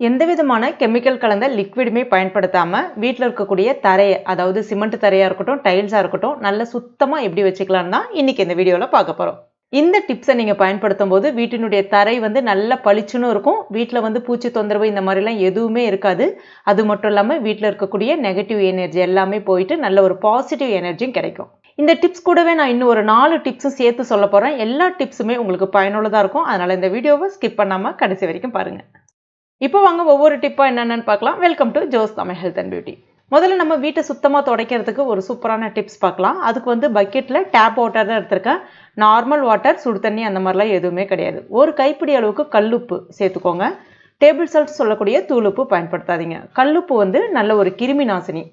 எந்த விதமான கெமிக்கல் கலந்த லிக்விடுமே பயன்படுத்தாமல் வீட்டில் இருக்கக்கூடிய தரையை அதாவது சிமெண்ட் தரையாக இருக்கட்டும் டைல்ஸாக இருக்கட்டும் நல்ல சுத்தமாக எப்படி வச்சுக்கலாம் தான் இன்றைக்கி இந்த வீடியோவில் பார்க்க போகிறோம் இந்த டிப்ஸை நீங்கள் பயன்படுத்தும் போது வீட்டினுடைய தரை வந்து நல்லா பளிச்சுன்னு இருக்கும். வீட்டில் வந்து பூச்சி தொந்தரவு இந்த மாதிரிலாம் எதுவுமே இருக்காது. அது மட்டும் இல்லாமல் வீட்டில் இருக்கக்கூடிய நெகட்டிவ் எனர்ஜி எல்லாமே போயிட்டு நல்ல ஒரு பாசிட்டிவ் எனர்ஜியும் கிடைக்கும். இந்த டிப்ஸ் கூடவே நான் இன்னும் ஒரு நாலு டிப்ஸும் சேர்த்து சொல்ல போகிறேன் எல்லா டிப்ஸுமே உங்களுக்கு பயனுள்ளதாக இருக்கும். அதனால் இந்த வீடியோவை ஸ்கிப் பண்ணாமல் கடைசி வரைக்கும் பாருங்கள் இப்போ வாங்க ஒவ்வொரு டிப்பாக என்னென்னு பார்க்கலாம். Welcome to Jos Tamil health and beauty முதல்ல நம்ம வீட்டை சுத்தமாக துடைக்கிறதுக்கு ஒரு சூப்பரான டிப்ஸ் பார்க்கலாம். அதுக்கு வந்து பக்கெட்டில் டேப் வாட்டர் தான் எடுத்திருக்கேன். நார்மல் வாட்டர் சுடு தண்ணி அந்த மாதிரிலாம் எதுவுமே கிடையாது. ஒரு கைப்பிடி அளவுக்கு கல்லுப்பு சேர்த்துக்கோங்க. டேபிள் சால்ட் சொல்லக்கூடிய தூளுப்பு பயன்படுத்தாதீங்க. கல்லுப்பு வந்து நல்ல ஒரு கிருமி நாசினி.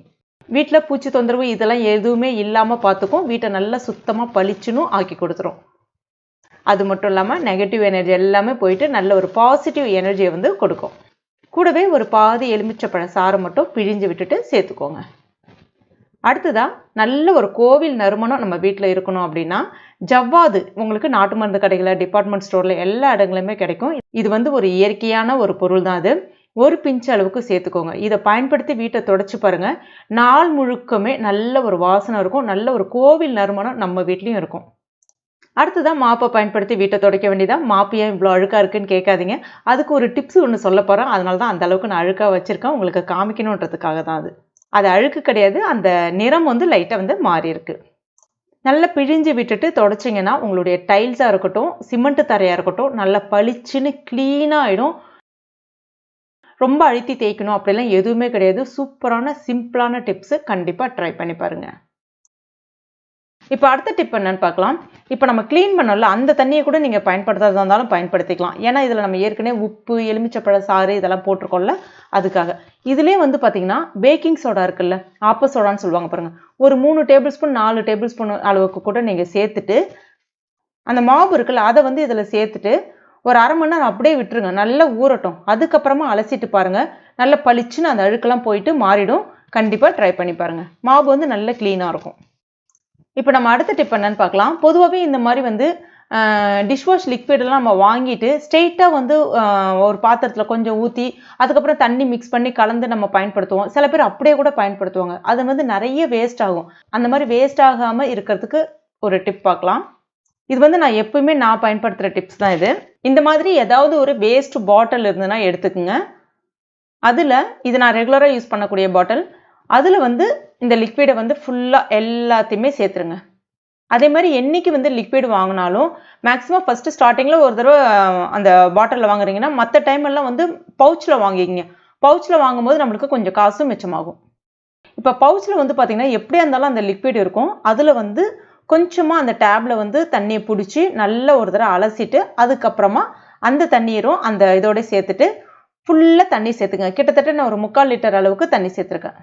வீட்டில் பூச்சி தொந்தரவு இதெல்லாம் எதுவுமே இல்லாமல் பார்த்துக்கும். வீட்டை நல்லா சுத்தமாக பளிச்சுன்னு ஆக்கி கொடுத்துரும். அது மட்டும் இல்லாமல் நெகட்டிவ் எனர்ஜி எல்லாமே போயிட்டு நல்ல ஒரு பாசிட்டிவ் எனர்ஜியை வந்து கொடுக்கும். கூடவே ஒரு பாதி எலுமிச்சப்பழ சாறை மட்டும் பிழிஞ்சு விட்டுட்டு சேர்த்துக்கோங்க. அடுத்ததாக நல்ல ஒரு கோவில் நறுமணம் நம்ம வீட்டில் இருக்கணும் அப்படின்னா ஜவ்வாது உங்களுக்கு நாட்டு மருந்து கடைகளில் டிபார்ட்மெண்ட் ஸ்டோரில் எல்லா இடங்களுமே கிடைக்கும். இது வந்து ஒரு இயற்கையான ஒரு பொருள் தான் அது. ஒரு பிஞ்சு அளவுக்கு சேர்த்துக்கோங்க. இதை பயன்படுத்தி வீட்டை தொடச்சி பாருங்கள் நாள் முழுக்கமே நல்ல ஒரு வாசனை இருக்கும். நல்ல ஒரு கோவில் நறுமணம் நம்ம வீட்லேயும் இருக்கும். அடுத்ததான் மாப்பை பயன்படுத்தி வீட்டை துடைக்க வேண்டியதான் மாப்பு ஏன் இவ்வளோ அழுக்காக இருக்குன்னு கேட்காதீங்க. அதுக்கு ஒரு டிப்ஸ் ஒன்று சொல்ல போகிறேன் அதனால தான் அந்த அளவுக்கு நான் அழுக்காக வச்சுருக்கேன். உங்களுக்கு காமிக்கணுன்றதுக்காக தான் அது. அது அழுக்கு கிடையாது. அந்த நிறம் வந்து லைட்டாக வந்து மாறி இருக்கு. நல்லா பிழிஞ்சு விட்டுட்டு தொடச்சிங்கன்னா உங்களுடைய டைல்ஸாக இருக்கட்டும் சிமெண்ட் தரையாக இருக்கட்டும் நல்லா பளிச்சுன்னு க்ளீனாக ஆகிடும் ரொம்ப அழுத்தி தேய்க்கணும் அப்படிலாம் எதுவுமே கிடையாது. சூப்பரான சிம்பிளான டிப்ஸு கண்டிப்பாக ட்ரை பண்ணி பாருங்கள் இப்போ அடுத்த டிப் என்னன்னு பார்க்கலாம். இப்போ நம்ம க்ளீன் பண்ணல அந்த தண்ணியை கூட நீங்கள் பயன்படுத்துறதா இருந்தாலும் பயன்படுத்திக்கலாம். ஏன்னா இதில் நம்ம ஏற்கனவே உப்பு எலுமிச்சப்பழ சாறு இதெல்லாம் போட்டிருக்கோம்ல அதுக்காக. இதுலேயே வந்து பார்த்தீங்கன்னா பேக்கிங் சோடா இருக்குல்ல ஆப்ப சோடான்னு சொல்லுவாங்க பாருங்கள் ஒரு மூணு டேபிள் ஸ்பூன் நாலு டேபிள் ஸ்பூன் அளவுக்கு கூட நீங்கள் சேர்த்துட்டு அந்த மாவு இருக்குல்ல அதை வந்து இதில் சேர்த்துட்டு ஒரு அரை மணி நேரம் அப்படியே விட்டுருங்க. நல்லா ஊறட்டும். அதுக்கப்புறமா அலசிட்டு பாருங்கள் நல்லா பளிச்சுன்னு அந்த அழுக்கெல்லாம் போயிட்டு மாறிடும். கண்டிப்பாக ட்ரை பண்ணி பாருங்கள் மாவு வந்து நல்லா க்ளீனாக இருக்கும். இப்போ நம்ம அடுத்த டிப் என்னன்னு பார்க்கலாம். பொதுவாகவே இந்த மாதிரி வந்து டிஷ்வாஷ் லிக்விடெல்லாம் நம்ம வாங்கிட்டு ஸ்ட்ரெயிட்டாக வந்து ஒரு பாத்திரத்தில் கொஞ்சம் ஊற்றி அதுக்கப்புறம் தண்ணி மிக்ஸ் பண்ணி கலந்து நம்ம பயன்படுத்துவோம். சில பேர் அப்படியே கூட பயன்படுத்துவாங்க. அது வந்து நிறைய வேஸ்ட் ஆகும். அந்த மாதிரி வேஸ்ட் ஆகாமல் இருக்கிறதுக்கு ஒரு டிப் பார்க்கலாம். இது வந்து நான் எப்பவுமே நான் பயன்படுத்துகிற டிப்ஸ் தான் இது. இந்த மாதிரி ஏதாவது ஒரு வேஸ்ட் பாட்டில் இருந்ததுன்னா எடுத்துக்கோங்க. அதில் இது நான் ரெகுலராக யூஸ் பண்ணக்கூடிய பாட்டில் அதில் வந்து இந்த லிக்விடை வந்து ஃபுல்லாக எல்லாத்தையுமே சேர்த்துருங்க. அதே மாதிரி என்றைக்கு வந்து லிக்விட் வாங்கினாலும் மேக்ஸிமம் ஃபஸ்ட்டு ஸ்டார்டிங்கில் ஒரு தடவை அந்த பாட்டிலில் வாங்குறீங்கன்னா மற்ற டைம் எல்லாம் வந்து பவுச்சில் வாங்கிக்கிங்க. பவுச்சில் வாங்கும்போது நம்மளுக்கு கொஞ்சம் காசும் மிச்சமாகும். இப்போ பவுச்சில் வந்து பார்த்திங்கன்னா எப்படியா இருந்தாலும் அந்த லிக்விட் இருக்கும். அதில் வந்து கொஞ்சமாக அந்த டேப்பில் வந்து தண்ணியை பிடிச்சி நல்ல ஒரு தடவை அலசிட்டு அதுக்கப்புறமா அந்த தண்ணீரும் அந்த இதோட சேர்த்துட்டு ஃபுல்லாக தண்ணி சேர்த்துங்க கிட்டத்தட்ட நான் ஒரு முக்கால் லிட்டர் அளவுக்கு தண்ணி சேர்த்துருக்கேன்.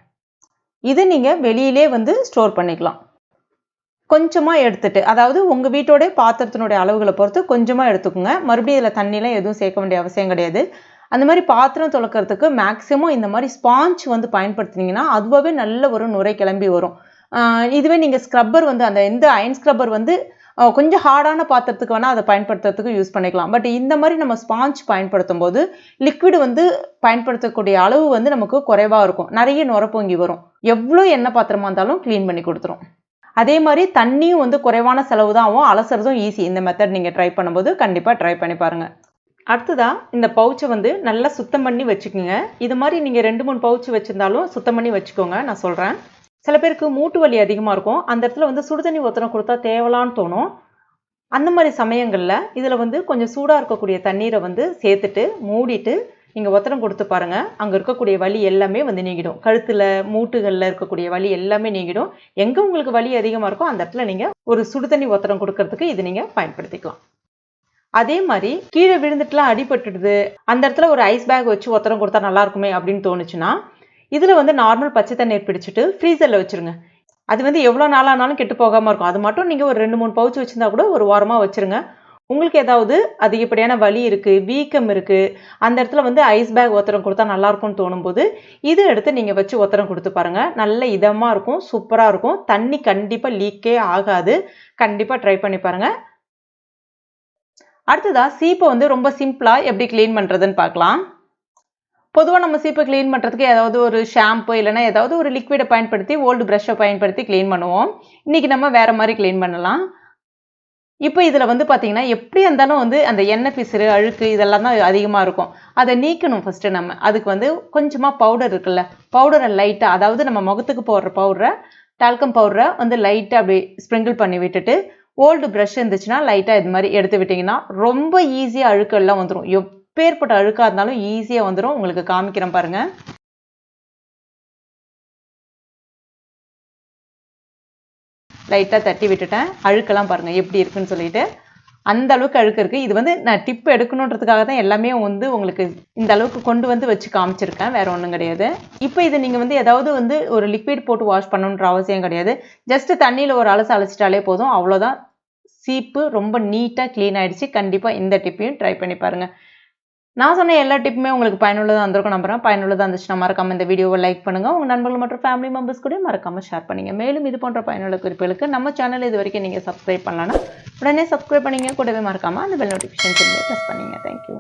இது நீங்கள் வெளியிலே வந்து ஸ்டோர் பண்ணிக்கலாம். கொஞ்சமாக எடுத்துட்டு அதாவது உங்கள் வீட்டோட பாத்திரத்தினுடைய அளவுகளை பொறுத்து கொஞ்சமாக எடுத்துக்கோங்க. மறுபடியும் இதில் தண்ணிலாம் எதுவும் சேர்க்க வேண்டிய அவசியம் கிடையாது. அந்த மாதிரி பாத்திரம் துளக்கிறதுக்கு மேக்ஸிமம் இந்த மாதிரி ஸ்பாஞ்ச் வந்து பயன்படுத்தினீங்கன்னா அதுவாகவே நல்ல ஒரு நுரை கிளம்பி வரும். இதுவே நீங்கள் ஸ்க்ரப்பர் வந்து அந்த எந்த அயன் ஸ்க்ரப்பர் வந்து கொஞ்சம் ஹார்டான பாத்திரத்துக்கு வேணால் அதை பயன்படுத்துறதுக்கு யூஸ் பண்ணிக்கலாம். பட் இந்த மாதிரி நம்ம ஸ்பாஞ்ச் பயன்படுத்தும் போது லிக்விட் வந்து பயன்படுத்தக்கூடிய அளவு வந்து நமக்கு குறைவாக இருக்கும். நிறைய நுரப்பொங்கி வரும். எவ்வளோ எண்ணெய் பாத்திரமா இருந்தாலும் க்ளீன் பண்ணி கொடுத்துரும். அதே மாதிரி தண்ணியும் வந்து குறைவான செலவு தான் ஆகும். அலசுறதும் ஈஸி இந்த மெத்தட் நீங்கள் ட்ரை பண்ணும்போது கண்டிப்பாக ட்ரை பண்ணி பாருங்கள் அடுத்ததாக இந்த பவுச்சை வந்து நல்லா சுத்தம் பண்ணி வச்சுக்கோங்க. இது மாதிரி நீங்கள் ரெண்டு மூணு பவுச்சு வச்சுருந்தாலும் சுத்தம் பண்ணி வச்சுக்கோங்க. நான் சொல்கிறேன் சில பேருக்கு மூட்டு வலி அதிகமாக இருக்கும். அந்த இடத்துல வந்து சுடுதண்ணி ஒத்தனம் கொடுத்தா தேவலான்னு தோணும். அந்த மாதிரி சமயங்களில் இதில் வந்து கொஞ்சம் சூடாக இருக்கக்கூடிய தண்ணீரை வந்து சேர்த்துட்டு மூடிட்டு நீங்கள் ஒத்தனம் கொடுத்து பாருங்கள் அங்கே இருக்கக்கூடிய வலி எல்லாமே வந்து நீங்கிடும். கழுத்தில் மூட்டுகளில் இருக்கக்கூடிய வலி எல்லாமே நீங்கிடும். எங்கே உங்களுக்கு வலி அதிகமாக இருக்கோ அந்த இடத்துல நீங்கள் ஒரு சுடுதண்ணி ஒத்தனம் கொடுக்கறதுக்கு இது நீங்கள் பயன்படுத்திக்கலாம். அதே மாதிரி கீழே விழுந்துட்டுலாம் அடிபட்டுடுது. அந்த இடத்துல ஒரு ஐஸ் பேக் வச்சு ஒத்தனம் கொடுத்தா நல்லா இருக்குமே அப்படின்னு தோணுச்சுன்னா இதில் வந்து நார்மல் பச்சை தண்ணீர் பிடிச்சிட்டு ஃப்ரீசரில் வச்சுருங்க. அது வந்து எவ்வளோ நாளானாலும் கெட்டு போகாமல் இருக்கும். அது மட்டும் நீங்கள் ஒரு ரெண்டு மூணு பவுச் வச்சுருந்தா கூட ஒரு வாரமாக வச்சுருங்க. உங்களுக்கு ஏதாவது அதிகப்படியான வலி இருக்குது வீக்கம் இருக்குது அந்த இடத்துல வந்து ஐஸ் பேக் ஒத்தரம் கொடுத்தா நல்லாயிருக்கும்னு தோணும்போது இது எடுத்து நீங்கள் வச்சு ஒத்தரம் கொடுத்து பாருங்கள் நல்ல இதமாக இருக்கும் சூப்பராக இருக்கும். தண்ணி கண்டிப்பாக லீக்கே ஆகாது. கண்டிப்பாக ட்ரை பண்ணி பாருங்கள் அடுத்ததாக சீப்பை வந்து ரொம்ப சிம்பிளாக எப்படி க்ளீன் பண்ணுறதுன்னு பார்க்கலாம். பொதுவாக நம்ம சீப்பை க்ளீன் பண்ணுறதுக்கு ஏதாவது ஒரு ஷாம்பு இல்லைன்னா ஏதாவது ஒரு லிக்விடை பயன்படுத்தி ஓல்டு ப்ரஷ்ஷை பயன்படுத்தி க்ளீன் பண்ணுவோம். இன்றைக்கி நம்ம வேறு மாதிரி க்ளீன் பண்ணலாம். இப்போ இதில் வந்து பார்த்திங்கன்னா எப்படி இருந்தாலும் வந்து அந்த எண்ணெய் பிசுறு அழுக்கு இதெல்லாம் தான் அதிகமாக இருக்கும். அதை நீக்கணும் ஃபஸ்ட்டு நம்ம. அதுக்கு வந்து கொஞ்சமாக பவுடர் இருக்குல்ல. பவுடரை லைட்டாக அதாவது நம்ம முகத்துக்கு போடுற பவுடரை டால்கம் பவுடரை வந்து லைட்டாக அப்படி ஸ்ப்ரிங்கிள் பண்ணி விட்டுட்டு ஓல்டு ப்ரஷ் இருந்துச்சுன்னா லைட்டாக இது மாதிரி எடுத்து விட்டிங்கன்னா ரொம்ப ஈஸியாக அழுக்கெல்லாம் வந்துடும் எப்பேற்பட்ட அழுக்காக இருந்தாலும் ஈஸியாக வந்துடும் உங்களுக்கு காமிக்கிறேன் பாருங்கள் லைட்டாக தட்டி விட்டுட்டேன். அழுக்கெல்லாம் பாருங்கள் எப்படி இருக்குன்னு சொல்லிட்டு. அந்த அளவுக்கு அழுக்கு இருக்குது இது வந்து நான் டிப் எடுக்கணுன்றதுக்காக தான் எல்லாமே வந்து உங்களுக்கு இந்த அளவுக்கு கொண்டு வந்து வச்சு காமிச்சிருக்கேன். வேறு ஒன்றும் கிடையாது. இப்போ இது நீங்கள் வந்து ஏதாவது வந்து ஒரு லிக்விட் போட்டு வாஷ் பண்ணணுன்ற அவசியம் கிடையாது. ஜஸ்ட் தண்ணியில் ஒரு அலசு அலசிட்டாலே போதும். அவ்வளோதான் சீப்பு ரொம்ப நீட்டாக க்ளீன் ஆகிடுச்சு கண்டிப்பாக இந்த டிப்பையும் ட்ரை பண்ணி பாருங்கள் நான் சொன்ன எல்லா டிப்புமே உங்களுக்கு பயனுள்ளதாக இருந்திருக்கும் நம்புறேன். பயனுள்ளதாக இருந்துச்சுன்னா மறக்காமல் இந்த வீடியோவை லைக் பண்ணுங்கள் உங்கள் நண்பர்கள் மற்றும் ஃபேமிலி மெம்பர்ஸ் கூட மறக்காமல் ஷேர் பண்ணுங்கள் மேலும் இது போன்ற பயனுள்ள குறிப்புகளுக்கு நம்ம சேனல் இது வரைக்கும் நீங்கள் சப்ஸ்கிரைப் பண்ணலான்னா உடனே சப்ஸ்கிரைப் பண்ணிங்க. கூடவே மறக்காமல் அந்த பெல் நோட்டிஃபிகேஷன் ப்ரெஸ் பண்ணிங்க. Thank you